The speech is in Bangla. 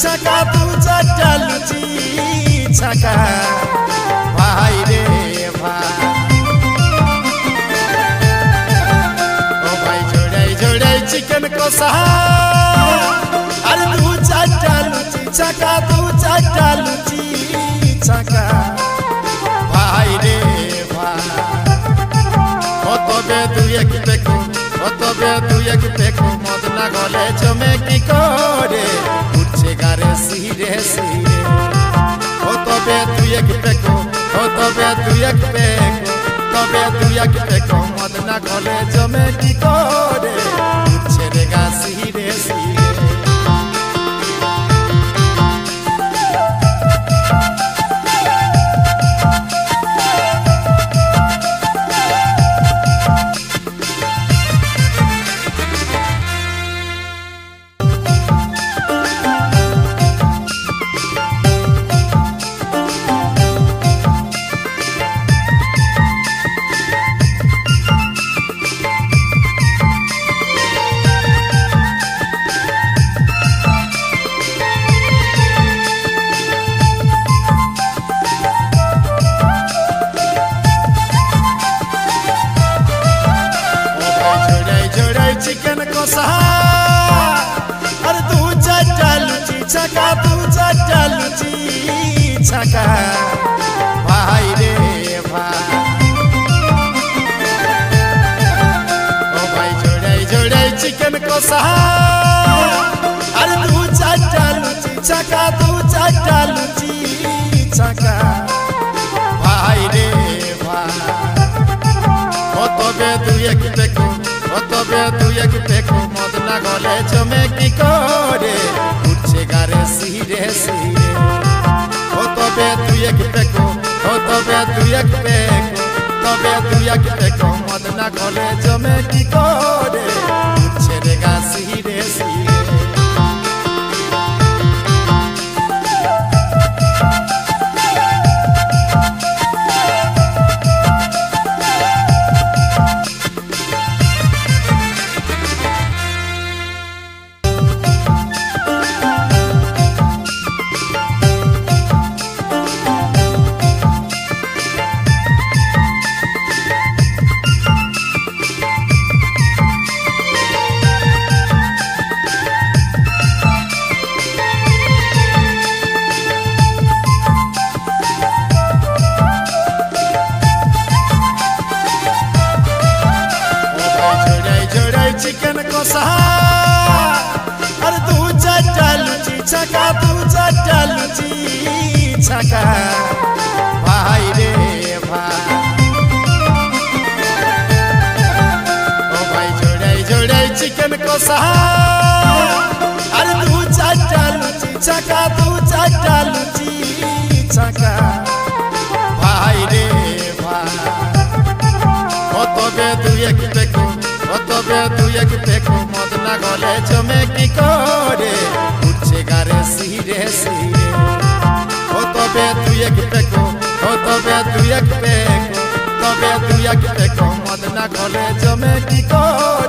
ছাকা দু চারটা লুচি ছাকা ভাই রে ভাই ও ভাই জোড়াই জোড়াই চিকেন কষা আর দু চারটা লুচি ছাকা দু চারটা লুচি ছাকা ভাই রে ভাই ও তবে দুই এক দেখো ও তবে দুই এক দেখো মদ না গলে জমে কি করে উঠছে গারে সিরে সিরে। ও তবে তুই এক দেখো ও তবে তুই এক দেখো তবে তুই এক দেখো মদনা গলে জমে কি করে? अरे तू चलू जी, छका, तू चलू जी, छका। भाई रे भाई ओ भाई, जोड़े जोड़े, चिकन को अरे तू चलू जी, छका, तू चलू जी, छका। भाई रे भाई ओ तो बे तू एक, देखो। তবে দুই এক দেখো মদ না গলে জমে কি করে? উঠছে গারে সিরে সিরে ও তবে দুই এক দেখো ও তবে দুই এক দেখো তবে দুই এক দেখো রে সিরে আর দু চারটা লুচি ছাকা, দু চারটা লুচি ছাকা। ভাই রে ভাই। ও ভাই, জোড়াই জোড়াই চিকেন কষা। আর দু চারটা লুচি ছাকা, দু গলে জমে কি করে? উঠছে গারে সিরে সিরে ও তবে তুই এক দেখো ও তবে তুই এক পেকো, তবে তুই এক দেখো মদনা গলে জমে কি করে?